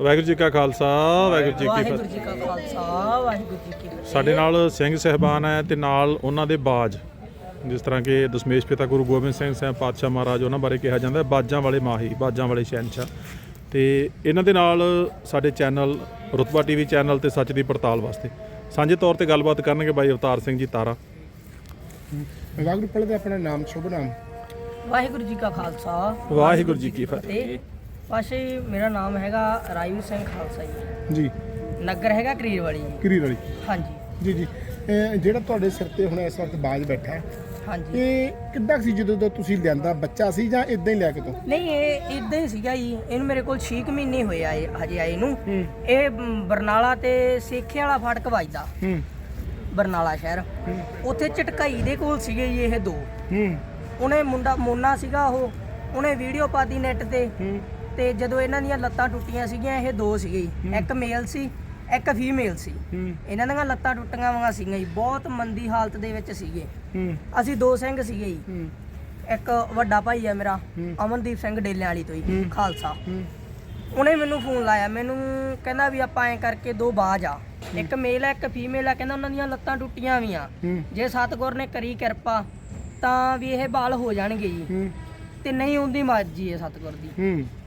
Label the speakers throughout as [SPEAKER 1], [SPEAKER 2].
[SPEAKER 1] ਵਾਹਿਗੁਰੂ ਜੀ ਕਾ ਖਾਲਸਾ ਵਾਹਿਗੁਰੂ ਜੀ ਕੀ
[SPEAKER 2] ਵਾਹਿਗੁਰੂ
[SPEAKER 1] ਫਤਿਹ।
[SPEAKER 2] ਜੀ ਕਾ ਖਾਲਸਾ ਵਾਹਿਗੁਰੂ ਜੀ ਕੀ ਫਤਿਹ।
[SPEAKER 1] ਸਾਡੇ ਨਾਲ ਸਿੰਘ ਸਹਿਬਾਨ ਹੈ ਤੇ ਨਾਲ ਉਹਨਾਂ ਦੇ ਬਾਜ ਜਿਸ ਤਰ੍ਹਾਂ ਕਿ ਦਸ਼ਮੇਸ਼ ਪਿਤਾ ਗੁਰੂ ਗੋਬਿੰਦ ਸਿੰਘ ਸਾਹਿਬ ਪਾਤਸ਼ਾਹ ਮਹਾਰਾਜ ਉਹਨਾਂ ਬਾਰੇ ਕਿਹਾ ਜਾਂਦਾ ਹੈ ਬਾਜਾਂ ਵਾਲੇ ਮਾਹੀ ਬਾਜਾਂ ਵਾਲੇ ਸ਼ਹਿਨਸ਼ਾਹ। ਤੇ ਇਹਨਾਂ ਦੇ ਨਾਲ ਸਾਡੇ ਚੈਨਲ ਰੁਤਬਾ ਟੀਵੀ ਚੈਨਲ ਤੇ ਸੱਚ ਦੀ ਪੜਤਾਲ ਵਾਸਤੇ। ਸਾਂਝੇ ਤੌਰ ਤੇ ਗੱਲਬਾਤ ਕਰਨਗੇ ਬਾਈ ਅਵਤਾਰ ਸਿੰਘ ਜੀ ਤਾਰਾ।
[SPEAKER 3] ਵਾਹਿਗੁਰੂ ਪਹਿਲਾਂ ਆਪਣਾ ਨਾਮ ਸ਼ੁਭ ਨਾਮ
[SPEAKER 2] ਵਾਹਿਗੁਰੂ ਜੀ ਕਾ ਖਾਲਸਾ
[SPEAKER 1] ਵਾਹਿਗੁਰੂ ਜੀ ਕੀ ਫਤਿਹ।
[SPEAKER 2] ਪਾਸ਼ਾ ਜੀ ਮੇਰਾ ਨਾਮ ਹੈਗਾ ਰਾਜਵੀਰ ਸਿੰਘ ਖਾਲਸਾ ਜੀ।
[SPEAKER 3] ਜੀ।
[SPEAKER 2] ਨਗਰ ਹੈਗਾ ਕਰੀਰ ਵਾਲੀ ਜੀ
[SPEAKER 3] ਕਿਰੀ ਵਾਲੀ
[SPEAKER 2] ਹਾਂਜੀ।
[SPEAKER 3] ਜੀ ਜੀ। ਇਹ ਜਿਹੜਾ ਤੁਹਾਡੇ ਸਿਰ ਤੇ ਹੁਣ ਇਸ ਵਕਤ ਬਾਜ ਬੈਠਾ ਹੈ
[SPEAKER 2] ਹਾਂਜੀ।
[SPEAKER 3] ਇਹ ਕਿੱਦਾਂ ਕੁ ਸੀ ਜਦੋਂ ਦਾ ਤੁਸੀਂ ਲਿਆਂਦਾ ਬੱਚਾ ਸੀ ਜਾਂ ਇਦਾਂ ਹੀ ਲਿਆ ਕੇ ਤੋਂ?
[SPEAKER 2] ਨਹੀਂ ਇਹ ਇਦਾਂ ਹੀ ਸੀਗਾ ਜੀ। ਇਹਨੂੰ ਮੇਰੇ ਕੋਲ 6 ਮਹੀਨੇ ਹੋਏ ਆਏ ਹਜੇ ਆਏ ਨੂੰ। ਇਹ ਮ, ਬਰਨਾਲਾ ਤੇ ਸੇਖੇ ਵਾਲਾ ਫਾਟਕ ਵੱਜਦਾ।
[SPEAKER 3] ਹੂੰ।
[SPEAKER 2] ਬਰਨਾਲਾ ਸ਼ਹਿਰ। ਉੱਥੇ ਝਟਕਾਈ ਦੇ ਕੋਲ ਸੀਗੇ ਜੀ ਇਹ ਦੋ।
[SPEAKER 3] ਹੂੰ।
[SPEAKER 2] ਉਹਨੇ ਮੁੰਡਾ ਮੋਨਾ ਸੀਗਾ ਉਹ। ਉਹਨੇ ਵੀਡੀਓ ਪਾਤੀ ਨੈਟ ਤੇ। ਤੇ ਜਦੋਂ ਇਹਨਾਂ ਦੀਆਂ ਲੱਤਾਂ ਟੁੱਟੀਆਂ ਸੀਗੀਆਂ ਇਹ ਦੋ ਸੀਗੇ ਜੀ। ਇੱਕ ਮੇਲ ਸੀ ਇੱਕ ਫੀਮੇਲ ਸੀ।
[SPEAKER 3] ਹੂੰ।
[SPEAKER 2] ਇਹਨਾਂ ਦੀਆਂ ਲੱਤਾਂ ਟੁੱਟੀਆਂ ਵਾਂਗਾ ਸੀਗੀਆਂ ਜੀ। ਬਹੁਤ ਮੰਦੀ ਹਾਲਤ ਦੇ ਵਿੱਚ ਸੀਗੇ।
[SPEAKER 3] ਹੂੰ।
[SPEAKER 2] ਅਸੀਂ ਦੋ ਸਿੰਘ ਸੀਗੇ ਜੀ।
[SPEAKER 3] ਹੂੰ।
[SPEAKER 2] ਇੱਕ ਵੱਡਾ ਭਾਈ ਆ ਮੇਰਾ
[SPEAKER 3] ਹੂੰ।
[SPEAKER 2] ਅਮਨਦੀਪ ਸਿੰਘ ਡੇਲਿਆਂ ਵਾਲੀ ਤੋਂ ਹੀ
[SPEAKER 3] ਹੂੰ।
[SPEAKER 2] ਖਾਲਸਾ।
[SPEAKER 3] ਹੂੰ।
[SPEAKER 2] ਉਹਨੇ ਮੈਨੂੰ ਫੋਨ ਲਾਇਆ। ਮੈਨੂੰ ਕਹਿੰਦਾ ਵੀ ਆਪਾਂ ਐ ਕਰਕੇ ਦੋ ਬਾਜ ਆ। ਇੱਕ ਮੇਲ ਆ ਇੱਕ ਫੀਮੇਲ ਆ। ਕਹਿੰਦਾ ਉਹਨਾਂ ਦੀਆਂ ਲੱਤਾਂ ਟੁੱਟੀਆਂ ਵੀ ਆ
[SPEAKER 3] ਹੂੰ।
[SPEAKER 2] ਜੇ ਸਤਗੁਰ ਨੇ ਕਰੀ ਕਿਰਪਾ ਤਾਂ ਵੀ ਇਹ ਬਾਲ ਹੋ ਜਾਣਗੇ ਜੀ।
[SPEAKER 3] ਹੂੰ।
[SPEAKER 2] ਤੇ ਨਹੀਂ ਉਹਦੀ ਮਰਜ਼ੀ ਹੈ ਸਤਗੁਰ ਦੀ।
[SPEAKER 3] ਹੂੰ।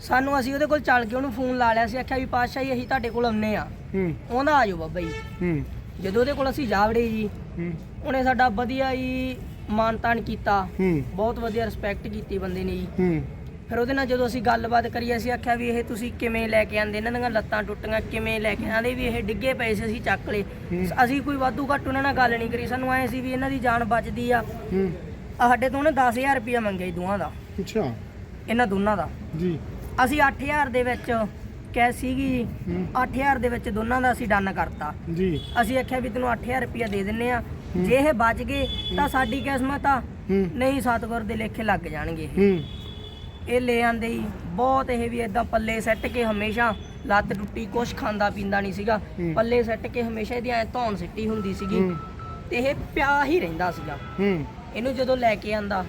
[SPEAKER 2] ਸਾਨੂੰ ਅਸੀਂ ਉਹਦੇ ਕੋਲ ਚੱਲ ਕੇ ਉਹਨੂੰ ਫੋਨ ਲਾ ਲਿਆ ਸੀ ਆਖਿਆ ਵੀ ਪਾਤਸ਼ਾਹ ਜੀ ਅਸੀਂ ਤੁਹਾਡੇ ਕੋਲ ਆਉਨੇ ਆ
[SPEAKER 3] ਹੂੰ।
[SPEAKER 2] ਉਹਦਾ ਆ ਜਾਓ ਬਾਬਾ ਜੀ।
[SPEAKER 3] ਹੂੰ।
[SPEAKER 2] ਜਦੋਂ ਉਹਦੇ ਕੋਲ ਅਸੀਂ ਜਾ ਵੜੇ ਜੀ
[SPEAKER 3] ਹੂੰ।
[SPEAKER 2] ਉਹਨੇ ਸਾਡਾ ਵਧੀਆ ਹੀ ਮਾਨ ਤਾਨ ਕੀਤਾ।
[SPEAKER 3] ਹੂੰ।
[SPEAKER 2] ਬਹੁਤ ਵਧੀਆ ਰਿਸਪੈਕਟ ਕੀਤੀ ਬੰਦੇ ਨੇ ਜੀ।
[SPEAKER 3] ਹੂੰ।
[SPEAKER 2] ਫਿਰ ਉਹਦੇ ਨਾਲ ਜਦੋਂ ਅਸੀਂ ਗੱਲਬਾਤ ਕਰੀ ਅਸੀਂ ਆਖਿਆ ਵੀ ਇਹ ਤੁਸੀਂ ਕਿਵੇਂ ਲੈ ਕੇ ਆਂਦੇ ਇਹਨਾਂ ਦੀਆਂ ਲੱਤਾਂ ਟੁੱਟੀਆਂ ਕਿਵੇਂ ਲੈ ਕੇ ਆਂਦੇ ਵੀ ਇਹ ਡਿੱਗੇ ਪਏ ਸੀ ਅਸੀਂ ਚੱਕ ਲਏ। ਅਸੀਂ ਕੋਈ ਵਾਧੂ ਘੱਟ ਉਹਨਾਂ ਨਾਲ ਗੱਲ ਨਹੀਂ ਕਰੀ। ਸਾਨੂੰ ਐ ਸੀ ਵੀ ਇਹਨਾਂ ਦੀ ਜਾਨ ਬਚਦੀ ਆ।
[SPEAKER 3] ਹੂੰ।
[SPEAKER 2] ਸਾਡੇ ਤੋਂ ਉਹਨੇ 10000 ਰੁਪਇਆ ਮੰਗਿਆ ਜੀ ਦੋਵਾਂ ਦਾ।
[SPEAKER 3] ਅੱਛਾ।
[SPEAKER 2] ਇਹਨਾਂ ਦੋਨਾਂ ਦਾ।
[SPEAKER 3] ਜੀ।
[SPEAKER 2] ਅਸੀਂ 8000 ਦੇ ਵਿੱਚ ਕਹਿ ਸੀਗੀ
[SPEAKER 3] ਹੂੰ।
[SPEAKER 2] 8000 ਦੇ ਵਿੱਚ ਦੋਨਾਂ ਦਾ ਅਸੀਂ ਡਨ ਕਰਤਾ।
[SPEAKER 3] ਜੀ।
[SPEAKER 2] ਅਸੀਂ ਆਖਿਆ ਵੀ ਤੈਨੂੰ 8000 ਰੁਪਇਆ ਦੇ ਦਿੰਨੇ ਆ। ਜੇ ਇਹ ਬਚ ਗਏ ਤਾਂ ਸਾਡੀ ਕਿਸਮਤ ਆ। ਨਹੀਂ ਸਤਗੁਰ ਦੇ ਲੇਖੇ ਲੱਗ ਜਾਣਗੇ ਇਹ। ਲੈ ਆਂਦੇ ਹੀ। ਬਹੁਤ ਇਹ ਵੀ ਇਦਾਂ ਪੱਲੇ ਸੱਟ ਕੇ ਹਮੇਸ਼ਾ ਲੱਤ ਟੁੱਟੀ ਕੁਛ ਖਾਂਦਾ ਪੀਂਦਾ ਨਹੀਂ ਸੀਗਾ। ਪੱਲੇ ਸੱਟ ਕੇ ਹਮੇਸ਼ਾ ਇਹਦੀ ਐ ਧੌਣ ਸਿੱਟੀ ਹੁੰਦੀ ਸੀਗੀ। ਤੇ ਇਹ ਪਿਆ ਹੀ ਰਹਿੰਦਾ ਸੀਗਾ। ਇਹਨੂੰ ਜਦੋਂ ਲੈ ਕੇ ਆਂਦਾ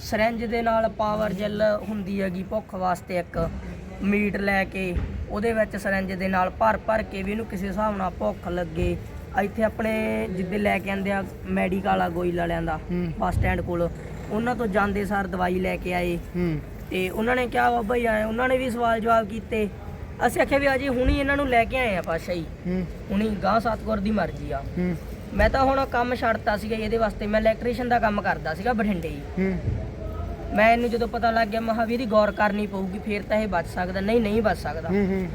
[SPEAKER 2] ਸਿਰੰਜ ਦੇ ਨਾਲ ਪਾਵਰ ਜੈਲ ਹੁੰਦੀ ਹੈਗੀ ਭੁੱਖ ਵਾਸਤੇ ਇੱਕ ਮੀਟ ਲੈ ਕੇ ਉਹਦੇ ਵਿੱਚ ਸਿਰੰਜ ਦੇ ਨਾਲ ਭਰ ਭਰ ਕੇ ਵੀ ਇਹਨੂੰ ਕਿਸੇ ਹਿਸਾਬ ਨਾਲ ਭੁੱਖ ਲੱਗੇ। ਇੱਥੇ ਆਪਣੇ ਜਿੱਦੇ ਲੈ ਕੇ ਆਂਦੇ ਆ ਮੈਡੀਕਲ ਵਾਲਾ ਗੋਇਲ ਵਾਲਿਆਂ ਦਾ। ਬੱਸ ਸਟੈਂਡ ਕੋਲ। ਉਹਨਾਂ ਤੋਂ ਜਾਂਦੇ ਸਾਰ ਦਵਾਈ ਲੈ ਕੇ ਆਏ। ਤੇ ਉਹਨਾਂ ਨੇ ਕਿਹਾ ਬਾਬਾ ਜੀ ਆਏ। ਉਹਨਾਂ ਨੇ ਵੀ ਸਵਾਲ ਜਵਾਬ ਕੀਤੇ। ਅਸੀਂ ਆਖਿਆ ਵੀ ਅਜੇ ਹੁਣੀ ਇਹਨਾਂ ਨੂੰ ਲੈ ਕੇ ਆਏ ਆ ਪਾਸ਼ਾ ਜੀ। ਹੁਣੀ ਗਾਂ ਸਤਗੁਰ ਦੀ ਮਰਜ਼ੀ ਆ। ਮੈਂ ਤਾਂ ਹੁਣ ਕੰਮ ਛੱਡਤਾ ਸੀਗਾ ਇਹਦੇ ਵਾਸਤੇ ਮੈਂ ਇਲੈਕਟ੍ਰੀਸ਼ੀਅਨ ਦਾ ਕੰਮ ਕਰਦਾ ਸੀਗਾ ਬਠਿੰਡੇ ਜੀ। ਮੈਂ ਇਹਨੂੰ ਜਦੋਂ ਪਤਾ ਲੱਗ ਗਿਆ ਮਹਾਵੀਰ ਦੀ ਗੌਰ ਕਰਨੀ ਪਊਗੀ ਫੇਰ ਤਾਂ ਇਹ ਬਚ ਸਕਦਾ। ਨਹੀਂ ਨਹੀਂ ਬਚ ਸਕਦਾ।
[SPEAKER 3] ਹੂੰ ਹੂੰ।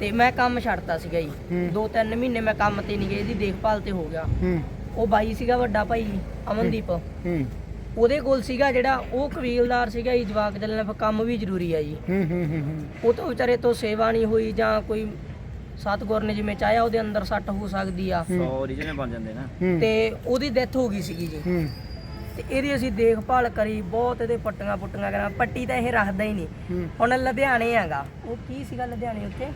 [SPEAKER 2] ਤੇ ਮੈਂ ਕੰਮ ਛੱਡਤਾ ਸੀਗਾ ਜੀ।
[SPEAKER 3] ਹੂੰ।
[SPEAKER 2] ਦੋ ਤਿੰਨ ਮਹੀਨੇ ਮੈਂ ਕੰਮ ਤੇ ਨਹੀਂ ਗਿਆ ਇਹਦੀ ਦੇਖਭਾਲ ਤੇ ਹੋ ਗਿਆ।
[SPEAKER 3] ਹੂੰ।
[SPEAKER 2] ਉਹ ਬਾਈ ਸੀਗਾ ਵੱਡਾ ਭਾਈ ਅਮਨਦੀਪ।
[SPEAKER 3] ਹੂੰ
[SPEAKER 2] ਉਹਦੇ ਕੋਲ ਸੀਗਾ ਜਿਹੜਾ ਉਹ ਕਬੀਲਦਾਰ ਸੀਗਾ ਜੀ ਜਵਾਕ ਚੱਲਣਾ ਫਿਰ ਕੰਮ ਵੀ ਜ਼ਰੂਰੀ ਆ ਜੀ।
[SPEAKER 3] ਹੂੰ ਹੂੰ ਹੂੰ
[SPEAKER 2] ਉਹ ਤੋਂ ਵਿਚਾਰੇ ਤੋਂ ਸੇਵਾ ਨਹੀਂ ਹੋਈ ਜਾਂ ਕੋਈ ਸਤਗੁਰ ਨੇ ਜਿਵੇਂ ਚਾਹਿਆ ਉਹਦੇ ਅੰਦਰ ਸੱਟ ਹੋ ਸਕਦੀ ਆ।
[SPEAKER 4] ਓਰੀਜਨਲ ਬਣ ਜਾਂਦੇ ਨਾ।
[SPEAKER 3] ਹੂੰ।
[SPEAKER 2] ਤੇ ਉਹਦੀ ਡੈਥ ਹੋ ਗਈ ਸੀਗੀ ਜੀ।
[SPEAKER 3] ਹੂੰ।
[SPEAKER 2] ਤੇ ਇਹਦੀ ਅਸੀਂ ਦੇਖਭਾਲ ਕਰੀ ਬਹੁਤ ਇਹਦੇ ਪੱਟੀਆਂ ਪੁੱਟੀਆਂ ਕਰਾਂ ਪੱਟੀ ਤਾਂ ਇਹ ਰੱਖਦਾ ਹੀ ਨਹੀਂ।
[SPEAKER 3] ਹੂੰ।
[SPEAKER 2] ਹੁਣ ਲੁਧਿਆਣੇ ਹੈਗਾ। ਉਹ ਕੀ ਸੀਗਾ ਲੁਧਿਆਣੇ ਉੱਥੇ?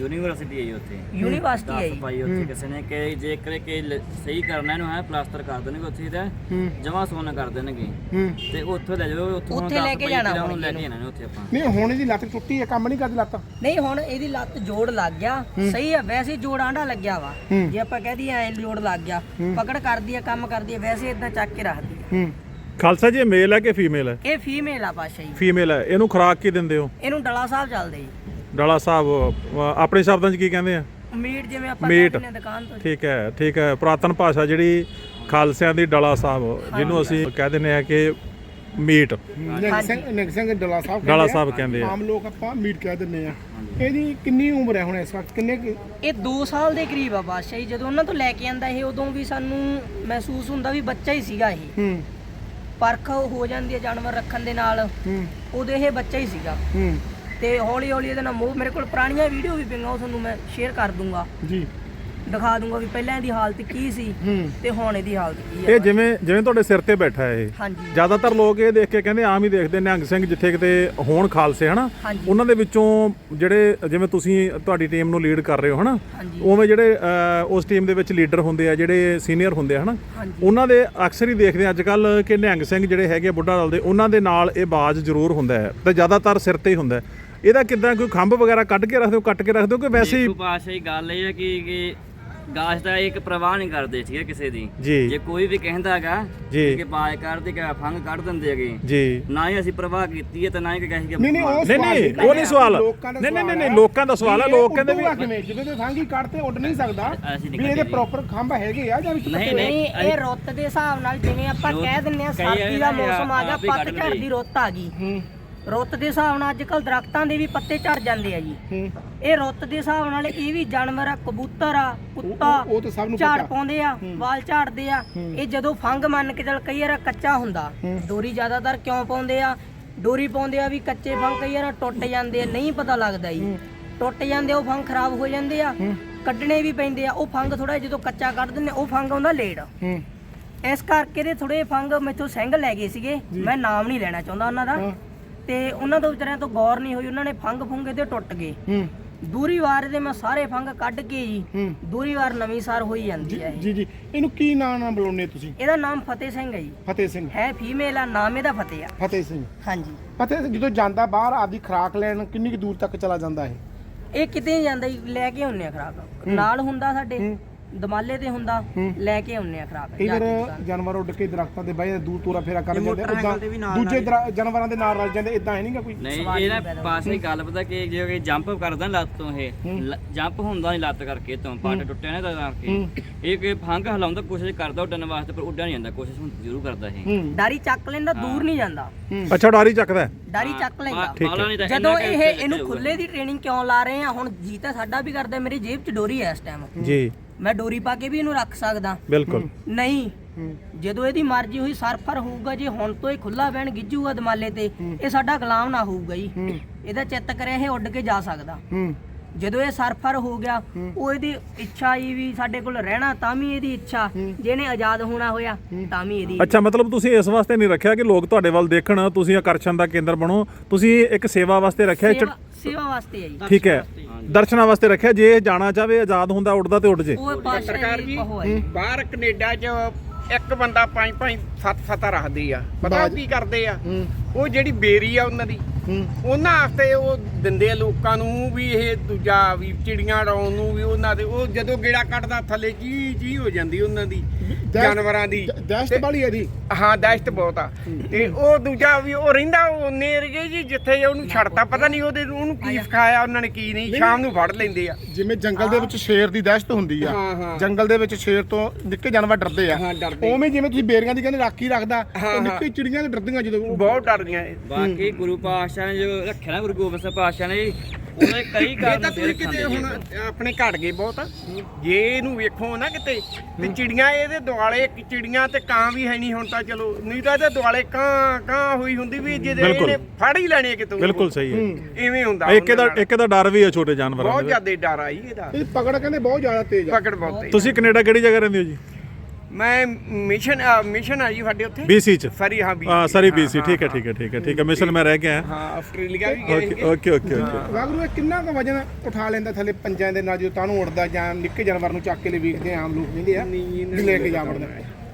[SPEAKER 4] ਯੂਨੀਵਰਸਿਟੀ ਹੈ ਜੀ ਉੱਥੇ
[SPEAKER 2] ਯੂਨੀਵਰਸਿਟੀ ਹੈ ਜੀ
[SPEAKER 4] ਪਾਈ ਉੱਥੇ ਕਿਸੇ ਨੇ ਕਿ ਜੇ ਕਰੇ ਕਿ ਲ- ਸਹੀ ਕਰਨਾ ਇਹਨੂੰ ਹੈ ਪਲਾਸਟਰ ਕਰ ਦੇਣਗੇ ਉੱਥੇ ਦਾ
[SPEAKER 3] ਹੂੰ।
[SPEAKER 4] ਜਮਾ ਸੋਨਾ ਕਰ ਦੇਣਗੇ।
[SPEAKER 3] ਹੂੰ।
[SPEAKER 4] ਤੇ ਉੱਥੇ ਲੈ ਜਾਓ ਉੱਥੋਂ
[SPEAKER 2] ਉੱਥੇ ਲੈ ਕੇ ਜਾਣਾ
[SPEAKER 4] ਹੁਣ ਲੈ ਕੇ ਜਾਣਾ ਨੇ ਉੱਥੇ ਆਪਾਂ।
[SPEAKER 3] ਨਹੀਂ ਹੁਣ ਇਹਦੀ ਲੱਤ ਟੁੱਟੀ ਹੈ ਕੰਮ ਨਹੀਂ ਕਰਦੀ ਲੱਤ।
[SPEAKER 2] ਨਹੀਂ ਹੁਣ ਇਹਦੀ ਲੱਤ ਜੋੜ ਲੱਗ ਗਿਆ। ਸਹੀ ਆ ਵੈਸੇ ਹੀ ਜੋੜ ਆਂਡਾ ਲੱਗਿਆ ਵਾ।
[SPEAKER 3] ਹੂੰ।
[SPEAKER 2] ਜੇ ਆਪਾਂ ਕਹਦੀ ਐ ਜੋੜ ਲੱਗ ਗਿਆ। ਪਕੜ ਕਰਦੀ ਆ ਕੰਮ ਕਰਦੀ ਆ ਵੈਸੇ ਇਦਾਂ ਚੱਕ ਕੇ ਰੱਖਦੀ।
[SPEAKER 3] ਹੂੰ।
[SPEAKER 1] ਖਾਲਸਾ ਜੀ ਇਹ ਮੇਲ ਹੈ ਕਿ ਫੀਮੇਲ ਹੈ?
[SPEAKER 2] ਇਹ ਫੀਮੇਲ ਆ ਪਾਸ਼ਾ ਜੀ।
[SPEAKER 1] ਫੀਮੇਲ ਹੈ। ਇਹਨੂੰ ਖੁਰਾਕ ਕੀ ਦਿੰਦੇ ਹੋ?
[SPEAKER 2] ਇਹਨੂੰ ਡਲਾ ਸਾਹਿਬ ਚੱਲਦੇ ਜੀ।
[SPEAKER 1] ਡਾਲਾ ਸਾਹਿਬ ਆਪਣੇ ਸ਼ਬਦਾਂ 'ਚ ਕੀ ਕਹਿੰਦੇ ਆ?
[SPEAKER 2] ਮੀਟ ਜਿਵੇਂ ਆਪਾਂ
[SPEAKER 1] ਮੀਟ।
[SPEAKER 2] ਕਹਿੰਦੇ ਨੇ ਦੁਕਾਨ ਤੋਂ
[SPEAKER 1] ਠੀਕ ਹੈ ਠੀਕ ਹੈ। ਪੁਰਾਤਨ ਭਾਸ਼ਾ ਜਿਹੜੀ ਖਾਲਸਿਆਂ ਦੀ ਡਾਲਾ ਸਾਹਿਬ ਜਿਹਨੂੰ ਅਸੀਂ ਕਹਿ ਦਿੰਦੇ ਆ ਕਿ ਮੀਟ।
[SPEAKER 3] ਨਿਕ ਸਿੰਘ ਨਿਕ ਸਿੰਘ ਡਲਾ ਸਾਹਿਬ
[SPEAKER 1] ਡਾਲਾ
[SPEAKER 3] ਕਹਿੰਦੇ ਆ।
[SPEAKER 1] ਸਾਹਿਬ ਕਹਿੰਦੇ ਆ।
[SPEAKER 3] ਆਮ ਲੋਕ ਆਪਾਂ ਮੀਟ ਕਹਿ ਦਿੰਦੇ ਆ। ਇਹਦੀ ਕਿੰਨੀ ਉਮਰ ਹੈ ਹੁਣ ਇਸ ਵਕਤ? ਕਿੰਨੇ ਕੁ-
[SPEAKER 2] ਇਹ 2 ਸਾਲ ਦੇ ਕਰੀਬ ਆ ਬਾਦਸ਼ਾਹ ਜੀ। ਜਦੋਂ ਉਹਨਾਂ ਤੋਂ ਲੈ ਕੇ ਆਂਦਾ ਇਹ ਉਦੋਂ ਵੀ ਸਾਨੂੰ ਮਹਿਸੂਸ ਹੁੰਦਾ ਵੀ ਬੱਚਾ ਹੀ ਸੀਗਾ ਇਹ।
[SPEAKER 3] ਹੂੰ।
[SPEAKER 2] ਪਰਖ ਹੋ ਜਾਂਦੀ ਹੈ ਜਾਨਵਰ ਰੱਖਣ ਦੇ ਨਾਲ।
[SPEAKER 3] ਹੂੰ।
[SPEAKER 2] ਉਦੋਂ ਇਹ ਬੱਚਾ ਹੀ ਸੀਗਾ।
[SPEAKER 3] ਹੂੰ।
[SPEAKER 2] ਤੇ ਹੌਲੀ ਹੌਲੀ ਇਹਦੇ ਨਾਲ ਮੋਹ ਮੇਰੇ ਕੋਲ ਪੁਰਾਣੀਆਂ ਵੀਡੀਓ ਵੀ ਪਈਆਂ ਉਹ ਤੁਹਾਨੂੰ ਮੈਂ ਸ਼ੇਅਰ ਕਰ ਦੂੰਗਾ।
[SPEAKER 3] ਜੀ।
[SPEAKER 2] ਦਿਖਾ ਦੂੰਗਾ ਵੀ ਪਹਿਲਾਂ ਇਹਦੀ ਹਾਲਤ ਕੀ ਸੀ ਤੇ ਹੁਣ ਇਹਦੀ ਹਾਲਤ ਕੀ ਹੈ
[SPEAKER 1] ਇਹ ਜਿਵੇਂ ਜਿਵੇਂ ਤੁਹਾਡੇ ਸਿਰ ਤੇ ਬੈਠਾ ਹੈ ਇਹ।
[SPEAKER 2] ਹਾਂਜੀ।
[SPEAKER 1] ਜ਼ਿਆਦਾਤਰ ਲੋਕ ਇਹ ਦੇਖ ਕੇ ਕਹਿੰਦੇ ਆਮ ਹੀ ਦੇਖਦੇ ਨਿਹੰਗ ਸਿੰਘ ਜਿੱਥੇ ਕਿਤੇ ਹੋਣ ਖਾਲਸੇ ਹਨਾ। ਉਹਨਾਂ ਦੇ ਵਿੱਚੋਂ ਜਿਹੜੇ ਜਿਵੇਂ ਤੁਸੀਂ ਤੁਹਾਡੀ ਟੀਮ ਨੂੰ ਲੀਡ ਕਰ ਰਹੇ ਹੋ ਹਨਾ। ਉਵੇਂ ਜਿਹੜੇ ਉਸ ਟੀਮ ਦੇ ਵਿੱਚ ਲੀਡਰ ਹੁੰਦੇ ਆ ਜਿਹੜੇ ਸੀਨੀਅਰ ਹੁੰਦੇ ਆ ਹਨਾ? ਉਹਨਾਂ ਦੇ ਅਕਸਰ ਹੀ ਦੇਖਦੇ ਆ ਅੱਜ ਕੱਲ ਕਿ ਨਿਹੰਗ ਸਿੰਘ ਜਿਹੜੇ ਹੈਗੇ ਬੁੱਢਾ ਦਲ ਦੇ ਉਹਨਾਂ ਦੇ ਨਾਲ ਇਹ ਬਾਜ ਜ਼ਰੂਰ ਹੁੰਦਾ ਹੈ ਤੇ ਜ਼ਿਆਦਾਤਰ ਸਿਰ ਤੇ ਹੀ ਹੁੰਦਾ ਹੈ। ਇਹਦਾ ਕਿਦਾਂ ਕੋਈ ਖੰਭ ਵਗੈਰਾ ਕੱਢ ਕੇ ਰੱਖਦੇ ਹੋ ਕੱਟ ਕੇ ਰੱਖਦੇ ਹੋ ਕਿ ਵੈਸੇ ਹੀ
[SPEAKER 4] ਦੇਖੋ ਪਾਸ਼ਾ ਗੱਲ ਇਹ ਹੈ ਕਿ ਕਿ ਗਾਸ਼ ਦਾ ਇੱਕ ਪ੍ਰਵਾਹ ਨਹੀਂ ਕਰਦੇ ਠੀਕ ਹੈ ਕਿਸੇ ਦੀ
[SPEAKER 1] ਜੀ
[SPEAKER 4] ਜੇ ਕੋਈ ਵੀ ਕਹਿੰਦਾ ਹੈਗਾ
[SPEAKER 1] ਜੀ।
[SPEAKER 4] ਕਿ ਬਾਜ ਕਰਦੇ ਕਿ ਫੰਗ ਕੱਢ ਦਿੰਦੇ ਹੈਗੇ
[SPEAKER 1] ਜੀ
[SPEAKER 4] ਨਾ ਹੀ ਅਸੀਂ ਪ੍ਰਵਾਹ ਕੀਤੀ ਹੈ ਤੇ ਨਾ ਹੀ ਕਿ ਕਹੀ ਕਿ
[SPEAKER 3] ਨਹੀਂ ਨਹੀਂ ਉਹ
[SPEAKER 1] ਨਹੀਂ
[SPEAKER 3] ਸਵਾਲ
[SPEAKER 1] ਨਹੀਂ ਉਹ ਨਹੀਂ ਸਵਾਲ
[SPEAKER 3] ਲੋਕਾਂ ਦਾ
[SPEAKER 1] ਨਹੀਂ ਨਹੀਂ ਨਹੀਂ
[SPEAKER 3] ਸਵਾਲ
[SPEAKER 1] ਲੋਕਾਂ ਦਾ ਸਵਾਲ ਹੈ ਲੋਕ ਕਹਿੰਦੇ ਵੀ
[SPEAKER 3] ਕਿਵੇਂ ਜਦੋਂ ਤੇ ਫੰਗੀ ਕੱਢ ਤੇ ਉੱਡ ਨਹੀਂ ਸਕਦਾ
[SPEAKER 4] ਅਸੀਂ ਨਹੀਂ
[SPEAKER 3] ਵੀ ਇਹਦੇ। ਪ੍ਰੋਪਰ ਖੰਭ ਹੈਗੇ ਆ ਜਾਂ ਵਿੱਚ
[SPEAKER 4] ਨਹੀਂ?
[SPEAKER 2] ਨਹੀਂ। ਇਹ ਰੁੱਤ ਦੇ ਹਿਸਾਬ ਨਾਲ ਜਿਵੇਂ ਆਪਾਂ
[SPEAKER 4] ਰੁੱਤ-
[SPEAKER 2] ਕਹਿ ਦਿੰਨੇ ਆ
[SPEAKER 4] ਕਈ
[SPEAKER 2] ਸਰਦੀ ਦਾ
[SPEAKER 4] ਇਹ
[SPEAKER 2] ਮੌਸਮ ਆ ਗਿਆ
[SPEAKER 4] ਆਪ ਹੀ ਕੱਢ
[SPEAKER 2] ਪੱਤਝੜ
[SPEAKER 4] ਲਈ।
[SPEAKER 2] ਦੀ ਰੁੱਤ ਆ ਗਈ
[SPEAKER 3] ਹੂੰ
[SPEAKER 2] ਰੁੱਤ ਦੇ ਹਿਸਾਬ ਨਾਲ ਅੱਜਕੱਲ ਦਰਖਤਾਂ ਦੇ ਵੀ ਪੱਤੇ ਝੜ ਜਾਂਦੇ ਆ ਜੀ।
[SPEAKER 3] ਹੂੰ।
[SPEAKER 2] ਇਹ ਰੁੱਤ ਦੇ ਹਿਸਾਬ ਨਾਲ ਇਹ ਵੀ ਜਾਨਵਰ ਆ ਕਬੂਤਰ ਆ ਕੁੱਤਾ
[SPEAKER 3] ਉਹ- ਉਹ ਤਾਂ ਸਭ ਨੂੰ
[SPEAKER 2] ਝਾੜ
[SPEAKER 3] ਪਤਾ।
[SPEAKER 2] ਪਾਉਂਦੇ ਆ ਵਾਲ ਝਾੜਦੇ ਆ। ਇਹ ਜਦੋਂ ਫੰਗ ਮੰਨ ਕੇ ਚੱਲ ਕਈ ਵਾਰ ਕੱਚਾ ਹੁੰਦਾ ਡੋਰੀ ਜ਼ਿਆਦਾਤਰ ਕਿਉਂ ਪਾਉਂਦੇ ਆ? ਡੋਰੀ ਪਾਉਂਦੇ ਆ ਵੀ ਕੱਚੇ ਫੰਗ ਕਈ ਵਾਰ ਟੁੱਟ ਜਾਂਦੇ ਆ ਨਹੀਂ ਪਤਾ ਲੱਗਦਾ ਜੀ। ਟੁੱਟ ਜਾਂਦੇ ਆ, ਉਹ ਫੰਗ ਖਰਾਬ ਹੋ ਜਾਂਦੇ ਆ। ਕੱਢਣੇ ਵੀ ਪੈਂਦੇ ਆ ਉਹ ਫੰਗ ਥੋੜਾ ਜਦੋਂ ਕੱਚਾ ਕੱਢ ਦਿੰਦੇ ਉਹ ਫੰਗ ਆਉਂਦਾ ਲੇਟ।
[SPEAKER 3] ਹੂੰ।
[SPEAKER 2] ਇਸ ਕਰਕੇ ਦੇ ਥੋੜੇ ਫੰਗ ਮੈਥੋਂ ਸਿੰਘ ਲੈ ਗਏ ਸੀਗੇ। ਮੈਂ ਨਾਮ ਨਹੀਂ ਲੈਣਾ ਚਾਹੁੰਦਾ ਉਹਨਾਂ ਦਾ। ਤੇ ਉਹਨਾਂ ਤੋਂ ਵਿਚਾਰਿਆਂ ਤੋਂ ਗੌਰ ਨਹੀਂ ਹੋਈ ਉਹਨਾਂ ਨੇ ਫੰਗ ਫੁੰਗੇ ਤੇ ਟੁੱਟ ਗਏ।
[SPEAKER 3] ਹੂੰ।
[SPEAKER 2] ਦੂਰੀ ਵਾਰ ਦੇ ਮੈਂ ਸਾਰੇ ਫੰਗ ਕੱਢ ਕੇ ਜੀ
[SPEAKER 3] ਹੂੰ।
[SPEAKER 2] ਦੂਰੀ ਵਾਰ ਨਵੀਂ ਸਾਰ ਹੋਈ ਜਾਂਦੀ ਹੈ।
[SPEAKER 3] ਜੀ ਜੀ। ਇਹਨੂੰ ਕੀ ਨਾਂ ਨਾਲ ਬੁਲਾਉਂਦੇ ਤੁਸੀਂ?
[SPEAKER 2] ਇਹਦਾ ਨਾਮ ਫਤਿਹ ਸਿੰਘ ਹੈ ਜੀ।
[SPEAKER 3] ਫਤਿਹ ਸਿੰਘ।
[SPEAKER 2] ਹੈ ਫੀਮੇਲ ਆ ਨਾਮ ਇਹਦਾ ਫਤਿਹ ਆ।
[SPEAKER 3] ਫਤਿਹ ਸਿੰਘ।
[SPEAKER 2] ਹਾਂਜੀ।
[SPEAKER 3] ਫਤਿਹ ਸਿੰਘ ਜਦੋਂ ਜਾਂਦਾ ਬਾਹਰ ਆਪਦੀ ਖਰਾਕ ਲੈਣ ਕਿੰਨੀ ਕੁ ਦੂਰ ਤੱਕ ਚਲਾ ਜਾਂਦਾ ਇਹ?
[SPEAKER 2] ਇਹ ਕਿਤੇ ਨਹੀਂ ਜਾਂਦਾ ਜੀ ਲੈ ਕੇ ਆਉਂਦੇ ਆ ਖਰਾਕ। ਨਾਲ ਹੁੰਦਾ ਸਾਡੇ। ਦਮਾਲੇ ਤੇ ਹੁੰਦਾ ਲੈ ਕੇ ਆਉਂਦੇ ਆ ਖਰਾਕ
[SPEAKER 3] ਕਈ ਵਾਰ। ਜਾਨਵਰ ਉੱਡ ਕੇ ਦਰਖਤਾਂ ਦੇ ਬਹਿ ਦੂਰ ਤੋਰਾ ਫੇਰਾ ਕਰ ਜਾਂਦੇ ਉਦਾਂ ਦੂਜੇ ਜਾਨਵਰਾਂ ਦੇ ਨਾਲ ਰਲ ਜਾਂਦੇ ਇਦਾਂ ਹੈ ਨਹੀਂਗਾ ਕੋਈ?
[SPEAKER 4] ਨਹੀਂ
[SPEAKER 2] ਸਵਾਰੀ
[SPEAKER 4] ਇਹ ਨਾ
[SPEAKER 2] ਪੈਦਾ
[SPEAKER 4] ਪਾਸ ਦੀ ਗੱਲ ਪਤਾ ਕਿ ਜੇ ਕਿ ਜੰਪ ਕਰਦਾ ਲੱਤ ਤੋਂ ਇਹ ਜੰਪ ਹੁੰਦਾ ਨਹੀਂ ਲੱਤ ਕਰਕੇ ਤੋਂ ਪੱਟ ਟੁੱਟਿਆ ਨਾ ਤਾਂ ਕਰਕੇ ਇਹ ਕਿ ਫੰਗ ਹਿਲਾਉਂਦਾ ਕੋਸ਼ਿਸ਼ ਕਰਦਾ ਉੱਡਣ ਵਾਸਤੇ ਪਰ ਉੱਡਿਆ ਨਹੀਂ ਜਾਂਦਾ ਕੋਸ਼ਿਸ਼ ਹੁਣ ਜ਼ਰੂਰ ਕਰਦਾ ਇਹ।
[SPEAKER 2] ਡਾਰੀ ਚੱਕ ਲੈਂਦਾ ਦੂਰ ਨਹੀਂ ਜਾਂਦਾ।
[SPEAKER 1] ਅੱਛਾ ਡਾਰੀ ਚੱਕਦਾ।
[SPEAKER 2] ਡਾਰੀ ਚੱਕ ਲੈਂਦਾ।
[SPEAKER 4] ਨਹੀਂ
[SPEAKER 2] ਜਦੋਂ ਇਹ ਇਹਨੂੰ। ਖੁੱਲੇ ਦੀ ਟ੍ਰੇਨਿੰਗ ਕਿਉਂ ਲਾ ਰਹੇ ਆ ਹੁਣ ਜੀ ਤਾਂ ਸਾਡਾ ਵੀ ਕਰਦਾ ਮੇਰੀ ਜੇਬ 'ਚ ਡੋਰੀ ਹੈ ਇਸ ਟਾਈਮ
[SPEAKER 1] ਜੀ।
[SPEAKER 2] ਮੈਂ ਡੋਰੀ ਪਾ ਕੇ ਵੀ ਇਹਨੂੰ ਰੱਖ ਸਕਦਾ।
[SPEAKER 1] ਬਿਲਕੁਲ।
[SPEAKER 2] ਨਹੀਂ। ਜਦੋਂ ਇਹਦੀ ਮਰਜ਼ੀ ਹੋਈ ਸਰਫਰ ਹੋਊਗਾ ਜੇ ਹੁਣ ਤੋਂ ਹੀ ਖੁੱਲਾ ਬੈਣ ਗਿੱਜੂਗਾ ਦਮਾਲੇ ਤੇ ਇਹ ਸਾਡਾ ਗੁਲਾਮ ਨਾ ਹੋਊਗਾ ਜੀ। ਇਹਦਾ ਚਿੱਤ ਕਰਿਆ ਇਹ ਉੱਡ ਕੇ ਜਾ ਸਕਦਾ।
[SPEAKER 3] ਹੂੰ।
[SPEAKER 2] ਜਦੋਂ ਇਹ ਸਰਫਰ ਹੋ ਗਿਆ ਉਹ ਇਹਦੀ ਇੱਛਾ ਹੀ ਵੀ ਸਾਡੇ ਕੋਲ ਰਹਿਣਾ ਤਾਂ ਵੀ ਇਹਦੀ ਇੱਛਾ ਜੇ ਇਹਨੇ ਆਜ਼ਾਦ ਹੋਣਾ ਹੋਇਆ ਤਾਂ ਵੀ ਇਹਦੀ
[SPEAKER 1] ਅੱਛਾ ਮਤਲਬ ਤੁਸੀਂ ਇਸ ਵਾਸਤੇ ਨਹੀਂ ਰੱਖਿਆ ਕਿ ਲੋਕ ਤੁਹਾਡੇ ਵੱਲ ਦੇਖਣ ਤੁਸੀਂ ਆਕਰਸ਼ਣ ਦਾ ਕੇਂਦਰ ਬਣੋ ਤੁਸੀਂ ਇੱਕ ਸੇਵਾ ਵਾਸਤੇ ਰੱਖਿਆ
[SPEAKER 2] ਸੇਵਾ ਵਾਸਤੇ ਹੈ ਜੀ।
[SPEAKER 1] ਠੀਕ ਹੈ। ਦਰਸ਼ਨਾਂ ਵਾਸਤੇ। ਰੱਖਿਆ ਜੇ ਇਹ ਜਾਣਾ ਚਾਹਵੇ ਆਜ਼ਾਦ ਹੁੰਦਾ ਉੱਡਦਾ ਤੇ ਉੱਡ ਜੇ।
[SPEAKER 2] ਉਹ ਪਾਸ਼ਾ ਜੀ
[SPEAKER 5] ਬਾਹਰ ਕੈਨੇਡਾ 'ਚ ਇੱਕ ਬੰਦਾ ਪੰਜ ਪੰਜ ਸੱਤ ਸੱਤ ਰੱਖਦੇ ਆ। ਪਤਾ ਕੀ ਕਰਦੇ ਆ? ਉਹ ਜਿਹੜੀ ਬੇਰੀ ਆ ਉਹਨਾਂ ਦੀ ਉਹਨਾਂ ਵਾਸਤੇ ਉਹ ਦਿੰਦੇ ਆ ਲੋਕਾਂ ਨੂੰ ਵੀ ਇਹ ਦੂਜਾ ਵੀ ਚਿੜੀਆਂ ਡਾਉਣ ਨੂੰ ਵੀ ਉਹਨਾਂ ਦੇ ਉਹ ਜਦੋਂ ਗੇੜਾ ਕੱਢਦਾ ਥੱਲੇ ਜੀ ਜੀ ਹੋ ਜਾਂਦੀ ਉਹਨਾਂ ਦੀ ਜਾਨਵਰਾਂ ਦੀ।
[SPEAKER 3] ਦ- ਦਹਿਸ਼ਤ ਵਾਲੀ ਹੈ ਜੀ
[SPEAKER 5] ਹਾਂ ਦਹਿਸ਼ਤ ਬਹੁਤ ਆ। ਤੇ ਉਹ ਦੂਜਾ ਵੀ ਉਹ ਰਹਿੰਦਾ ਉਹ ਨੇਰਗੇ ਜੀ ਜਿੱਥੇ ਉਹਨੂੰ ਛੱਡਤਾ ਪਤਾ ਨਹੀਂ ਉਹਦੇ ਉਹਨੂੰ ਕੀ ਸਿਖਾਇਆ ਉਹਨਾਂ ਨੇ ਕੀ ਨਹੀਂ ਸ਼ਾਮ ਨੂੰ ਫੜ ਲੈਂਦੇ ਆ।
[SPEAKER 3] ਜਿਵੇਂ ਜੰਗਲ ਦੇ ਵਿੱਚ ਸ਼ੇਰ ਦੀ ਦਹਿਸ਼ਤ ਹੁੰਦੀ ਆ। ਜੰਗਲ ਦੇ ਵਿੱਚ ਸ਼ੇਰ ਤੋਂ ਨਿੱਕੇ ਜਾਨਵਰ ਡਰਦੇ ਆ। ਉਵੇਂ ਜਿਵੇਂ ਤੁਸੀਂ ਬੇਰੀਆਂ ਦੀ ਕਹਿੰਦੇ ਰਾਖੀ ਰੱਖਦਾ ਨਿੱਕੀ ਚਿੜੀਆਂ ਤੇ ਡਰਦੀਆਂ ਜਦੋਂ
[SPEAKER 5] ਬਹੁਤ ਇਹ।
[SPEAKER 4] ਬਾਕੀ ਗੁਰੂ ਪਾਤਸ਼ਾਹ ਨੇ ਜੋ ਰੱਖਿਆ ਨਾ ਗੁਰੂ ਗੋਬਿੰਦ ਸਿੰਘ ਪਾਤਸ਼ਾਹ ਨੇ ਉਹਨੇ ਕਈ
[SPEAKER 5] ਇਹ
[SPEAKER 4] ਕਾਰਨ
[SPEAKER 5] ਤਾਂ ਤੁਸੀਂ ਕਿਤੇ ਹੁਣ ਆਪਣੇ ਘਟ ਗਏ ਬਹੁਤ। ਜੇ ਇਹਨੂੰ ਵੇਖੋ ਨਾ ਕਿਤੇ ਤੇ ਚਿੜੀਆਂ ਇਹਦੇ ਦੁਆਲੇ ਚਿੜੀਆਂ ਤੇ ਕਾਂ ਵੀ ਹੈ ਨਹੀਂ ਹੁਣ ਤਾਂ ਚਲੋ ਨਹੀਂ ਤਾਂ ਇਹਦੇ ਦੁਆਲੇ ਕਾਂ ਕਾਂ ਹੋਈ ਹੁੰਦੀ ਵੀ ਜਿਹਦੇ
[SPEAKER 1] ਬਿਲਕੁਲ।
[SPEAKER 5] ਇਹਨੇ ਫੜ ਹੀ ਲੈਣੇ ਕਿਤੋਂ।
[SPEAKER 1] ਬਿਲਕੁਲ ਸਹੀ ਹੈ।
[SPEAKER 5] ਇਵੇਂ ਹੁੰਦਾ
[SPEAKER 1] ਇੱਕ ਇਹਦਾ
[SPEAKER 5] ਨਾਲ।
[SPEAKER 1] ਇੱਕ ਇਹਦਾ ਡਰ ਵੀ ਹੈ ਛੋਟੇ ਜਾਨਵਰਾਂ
[SPEAKER 5] ਬਹੁਤ
[SPEAKER 1] ਦਾ।
[SPEAKER 5] ਜ਼ਿਆਦਾ ਡਰ ਆਈ ਇਹਦਾ।
[SPEAKER 3] ਇਹ ਪਕੜ ਕਹਿੰਦੇ ਬਹੁਤ ਜ਼ਿਆਦਾ ਤੇਜ਼ ਆ।
[SPEAKER 5] ਪਕੜ ਬਹੁਤ
[SPEAKER 1] ਤੁਸੀਂ ਕੈਨੇਡਾ ਕਿਹੜੀ ਜਗ੍ਹਾ ਰਹਿੰਦੇ ਹੋ ਜੀ?
[SPEAKER 5] ਮੈਂ ਮਿਸ਼ਨ ਅ, ਮਿਸ਼ਨ ਆ ਜੀ ਸਾਡੇ ਉੱਥੇ।
[SPEAKER 1] BC ਚ?
[SPEAKER 5] ਸਰੀ ਹਾਂ BC
[SPEAKER 1] ਹਾਂ ਸਰੀ ਬੀਸੀ ਠੀਕ ਹੈ। ਠੀਕ ਹੈ ਠੀਕ ਹੈ ਠੀਕ ਹੈ। ਮਿਸ਼ਨ ਮੈਂ ਰਹਿ ਆਇਆ
[SPEAKER 5] ਹਾਂ ਆਸਟ੍ਰੇਲੀਆ ਵੀ ਗਏ
[SPEAKER 1] ਓਕੇ
[SPEAKER 5] ਸੀਗੇ।
[SPEAKER 1] Okay okay okay.
[SPEAKER 3] ਵਾਗਰੂ ਇਹ ਕਿੰਨਾ ਕੁ ਵਜਨ ਉਠਾ ਲੈਂਦਾ ਥੱਲੇ ਪੰਜਾਂ ਦੇ ਨਾਲ ਜਦੋਂ ਤਾਂ ਨੂੰ ਉੜਦਾ ਜਾਂ ਨਿੱਕੇ ਜਾਨਵਰ ਨੂੰ ਚੱਕ ਕੇ ਲੈ ਵੇਖਦੇ ਆ ਆਮ ਲੋਕ ਕਹਿੰਦੇ ਆ ਵੀ ਲੈ ਕੇ ਜਾ ਵੜਦਾ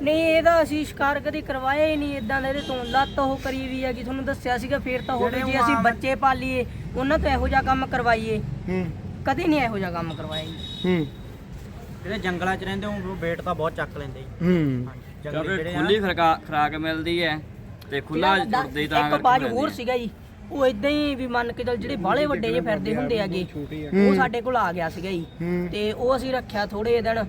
[SPEAKER 2] ਨਹੀਂ ਇਹਦਾ ਅਸੀਂ ਸ਼ਿਕਾਰ ਕਦੀ ਕਰਵਾਇਆ ਹੀ ਨਹੀਂ ਇਦਾਂ ਦਾ ਇਹਦੇ ਤੋਂ ਲੱਤ ਉਹ ਕਰੀ ਵੀ ਹੈਗੀ ਤੁਹਾਨੂੰ ਦੱਸਿਆ ਸੀਗਾ ਫੇਰ ਤਾਂ ਹੋਵੇ ਜੇ ਅਸੀਂ ਬੱਚੇ ਪਾਲੀਏ ਉਹਨਾਂ ਤੋਂ ਇਹੋ ਜਿਹਾ ਕੰਮ ਕਰਵਾਈਏ।
[SPEAKER 3] ਹੂੰ।
[SPEAKER 2] ਕਦੀ ਨਹੀਂ ਇਹੋ ਜਿਹਾ ਕੰਮ ਕਰਵਾਇਆ। ਜੀ
[SPEAKER 3] ਹੂੰ।
[SPEAKER 6] ਜਿਹੜੇ ਜੰਗਲਾਂ 'ਚ ਰਹਿੰਦੇ ਉਹ ਵੇਟ ਤਾਂ ਬਹੁਤ ਚੱਕ ਲੈਂਦੇ ਜੀ।
[SPEAKER 3] ਹੂੰ।
[SPEAKER 6] ਜੰਗਲੀ
[SPEAKER 4] ਕਿਉਂਕਿ
[SPEAKER 6] ਜਿਹੜੇ ਆ
[SPEAKER 4] ਖੁੱਲੀ ਖੁਰਾਕ ਖੁਰਾਕ ਮਿਲਦੀ ਹੈ ਤੇ ਖੁੱਲਾ ਜੁੜਦੇ ਤਾਂ
[SPEAKER 2] ਇੱਕ ਬਾਜ ਹੋਰ ਸੀਗਾ ਜੀ ਉਹ ਇਦਾਂ ਹੀ ਵੀ ਮੰਨ ਕੇ ਚੱਲ ਜਿਹੜੇ ਬਾਲੇ ਵੱਡੇ ਜੇ ਫਿਰਦੇ ਹੁੰਦੇ ਆਗੇ ਉਹ ਸਾਡੇ ਕੋਲ ਆ ਗਿਆ ਸੀਗਾ ਜੀ। ਤੇ ਉਹ ਅਸੀਂ ਰੱਖਿਆ ਥੋੜੇ ਦਿਨ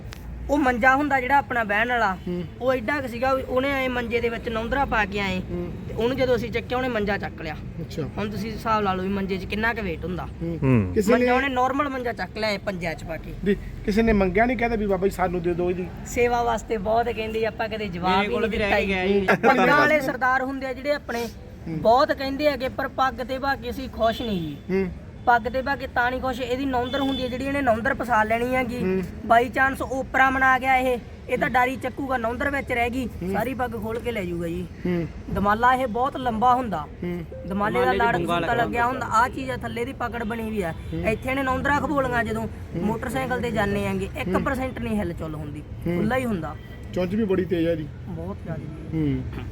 [SPEAKER 2] ਉਹ ਮੰਜਾ ਹੁੰਦਾ ਜਿਹੜਾ ਆਪਣਾ ਬਹਿਣ ਵਾਲਾ ਉਹ ਐਡਾ ਕੁ ਸੀਗਾ ਵੀ ਉਹਨੇ ਐ ਮੰਜੇ ਦੇ ਵਿੱਚ ਨੌਂਦਰਾ ਪਾ ਕੇ ਆਏ। ਤੇ ਉਹਨੂੰ ਜਦੋਂ ਅਸੀਂ ਚੱਕਿਆ ਉਹਨੇ ਮੰਜਾ ਚੱਕ ਲਿਆ।
[SPEAKER 3] ਅੱਛਾ।
[SPEAKER 2] ਹੁਣ ਤੁਸੀਂ ਹਿਸਾਬ ਲਾ ਲਓ ਵੀ ਮੰਜੇ 'ਚ ਕਿੰਨਾ ਕੁ weight ਹੁੰਦਾ।
[SPEAKER 1] ਹੂੰ।
[SPEAKER 3] ਕਿਸੇ ਨੇ
[SPEAKER 2] ਮੰਜਾ ਉਹਨੇ ਨਾਰਮਲ ਮੰਜਾ ਚੱਕ ਲਿਆ ਪੰਜਾਂ 'ਚ ਪਾ ਕੇ।
[SPEAKER 3] ਵੀ ਕਿਸੇ ਨੇ ਮੰਗਿਆ ਨਹੀਂ ਕਹਿੰਦਾ ਵੀ ਬਾਬਾ ਜੀ ਸਾਨੂੰ ਦੇ ਦਿਓ ਇਹਦੀ।
[SPEAKER 2] ਸੇਵਾ ਵਾਸਤੇ ਬਹੁਤ ਕਹਿੰਦੇ ਆਪਾਂ ਕਦੇ ਜਵਾਬ ਹੀ
[SPEAKER 6] ਕੋਲ
[SPEAKER 2] ਨਹੀਂ
[SPEAKER 6] ਵੀ
[SPEAKER 2] ਦਿੱਤਾ
[SPEAKER 6] ਜੀ।
[SPEAKER 2] ਪੱਗਾਂ ਵਾਲੇ ਸਰਦਾਰ ਹੁੰਦੇ ਆ ਜਿਹੜੇ ਆਪਣੇ ਬਹੁਤ ਕਹਿੰਦੇ ਹੈਗੇ ਪਰ ਪੱਗ ਤੇ ਬਾਕੀ ਅਸੀਂ ਖੁਸ਼ ਨਹੀਂ ਜੀ।
[SPEAKER 3] ਹੂੰ।
[SPEAKER 2] ਪੱਗ ਤੇ ਬਾਕੀ ਤਾਂ ਨਹੀਂ ਖੁਸ਼ ਇਹਦੀ ਨੌਂਦਰ ਹੁੰਦੀ ਹੈ ਜਿਹੜੀ ਇਹਨੇ ਨੌਂਦਰ ਫਸਾ ਲੈਣੀ ਹੈਗੀ। ਬਾਈ ਚਾਂਸ ਓਪਰਾ ਬਣਾ ਗਿਆ ਇਹ ਇਹ ਤਾਂ ਡਾਰੀ ਚੱਕੂਗਾ ਨੌਂਦਰ ਵਿੱਚ ਰਹਿ ਗਈ ਸਾਰੀ ਪੱਗ ਖੋਲ ਕੇ ਲੈ ਜਾਊਗਾ ਜੀ।
[SPEAKER 3] ਹੂੰ।
[SPEAKER 2] ਦਮਾਲਾ ਇਹ ਬਹੁਤ ਲੰਬਾ ਹੁੰਦਾ।
[SPEAKER 3] ਹੂੰ।
[SPEAKER 2] ਦਮਾਲੇ ਦਾ ਲਾੜ ਸੁੱਤਾ ਲੱਗਿਆ ਹੁੰਦਾ। ਆ ਚੀਜ਼ ਆ ਥੱਲੇ ਦੀ ਪਕੜ ਬਣੀ ਵੀ ਆ। ਇੱਥੇ ਨੇ ਨੌਂਦਰਾ ਖਬੋਲੀਆਂ ਜਦੋਂ ਮੋਟਰਸਾਈਕਲ ਤੇ ਜਾਂਦੇ ਆਂਗੇ 1% ਨਹੀਂ ਹਿੱਲ ਚੁੱਲ ਹੁੰਦੀ ਖੁੱਲਾ ਹੀ ਹੁੰਦਾ।
[SPEAKER 3] ਚੁੰਝ ਵੀ ਬੜੀ ਤੇਜ਼ ਆ ਇਹਦੀ।
[SPEAKER 2] ਬਹੁਤ ਜ਼ਿਆਦਾ
[SPEAKER 3] ਹੂੰ।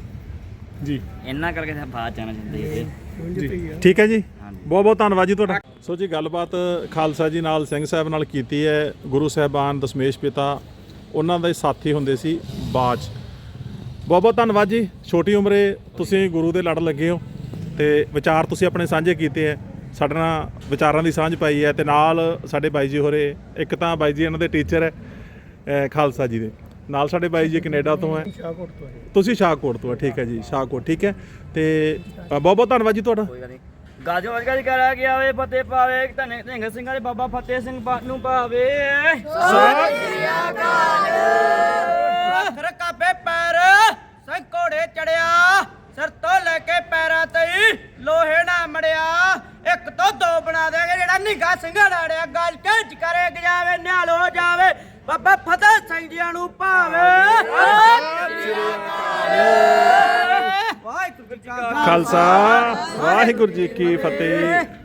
[SPEAKER 3] ਜੀ।
[SPEAKER 4] ਇੰਨਾ ਕਰਕੇ ਬਾਅਦ ਜਾਣਾ ਚਾਹੁੰਦੇ
[SPEAKER 1] ਜੀ। ਠੀਕ ਹੈ ਜੀ। ਬਹੁਤ ਬਹੁਤ ਧੰਨਵਾਦ ਜੀ ਤੁਹਾਡਾ। ਸੋ ਜੀ ਗੱਲਬਾਤ ਖਾਲਸਾ ਜੀ ਨਾਲ ਸਿੰਘ ਸਾਹਿਬ ਨਾਲ ਕੀਤੀ ਹੈ। ਗੁਰੂ ਸਾਹਿਬਾਨ ਦਸ਼ਮੇਸ਼ ਪਿਤਾ ਉਹਨਾਂ ਦੇ ਸਾਥੀ ਹੁੰਦੇ ਸੀ ਬਾਜ। ਬਹੁਤ ਬਹੁਤ ਧੰਨਵਾਦ ਜੀ। ਛੋਟੀ ਉਮਰੇ ਤੁਸੀਂ ਗੁਰੂ ਦੇ ਲੜ ਲੱਗੇ ਹੋ ਤੇ ਵਿਚਾਰ ਤੁਸੀਂ ਆਪਣੇ ਸਾਂਝੇ ਕੀਤੇ ਹੈ। ਸਾਡੇ ਨਾਲ ਵਿਚਾਰਾਂ ਦੀ ਸਾਂਝ ਪਾਈ ਹੈ ਤੇ ਨਾਲ ਸਾਡੇ ਬਾਈ ਜੀ ਹੋਰੇ ਇੱਕ ਤਾਂ ਬਾਈ ਜੀ ਇਹਨਾਂ ਦੇ ਟੀਚਰ ਹੈ ਖਾਲਸਾ ਜੀ ਦੇ। ਨਾਲ ਸਾਡੇ ਬਾਈ ਜੀ ਕੈਨੇਡਾ ਤੋਂ ਹੈ। ਤੁਸੀਂ ਸ਼ਾਹਕੋਟ ਤੋਂ ਹੈ ਠੀਕ ਹੈ ਜੀ ਸ਼ਾਹਕੋਟ ਠੀਕ ਹੈ। ਤੇ ਬਹੁਤ ਬਹੁਤ ਧੰਨਵਾਦ ਜੀ ਤੁਹਾਡਾ।
[SPEAKER 4] ਗਾਜੋ ਅੱਜ ਕੱਲ੍ਹ ਕਰਾ ਗਿਆ ਵੇ ਫਤਿਹ ਪਾਵੇ ਧੰਨੇ ਧਿੰਗ ਸਿੰਘਾਂ ਦੇ ਬਾਬਾ ਫਤਿਹ ਸਿੰਘ ਨੂੰ ਪਾਵੇ।
[SPEAKER 6] ਪੱਥਰ ਕਾਬੇ ਪੈਰ ਸੈ ਘੋੜੇ ਚੜਿਆ ਸਿਰ ਤੋਂ ਲੈ ਕੇ ਪੈਰਾਂ ਤਈ ਲੋਹੇ ਨਾ ਮੜਿਆ। ਇੱਕ ਤੋਂ ਦੋ ਬਣਾ ਦੇਗੇ ਜਿਹੜਾ ਨਿਗਾ ਸਿੰਘਾ ਲੜਿਆ ਗੱਲ ਕੇ ਕਰੇ ਜਾਵੇ ਨਿਹਾਲ ਹੋ ਜਾਵੇ ਬਾਬਾ ਫਤਿਹ ਸਿੰਘ ਜੀਆਂ ਨੂੰ ਭਾਵੇ ਵਾਹਿਗੁਰੂ ਜੀ ਕਾ
[SPEAKER 1] ਖਾਲਸਾ। ਵਾਹਿਗੁਰੂ ਜੀ ਕੀ ਫਤਿਹ।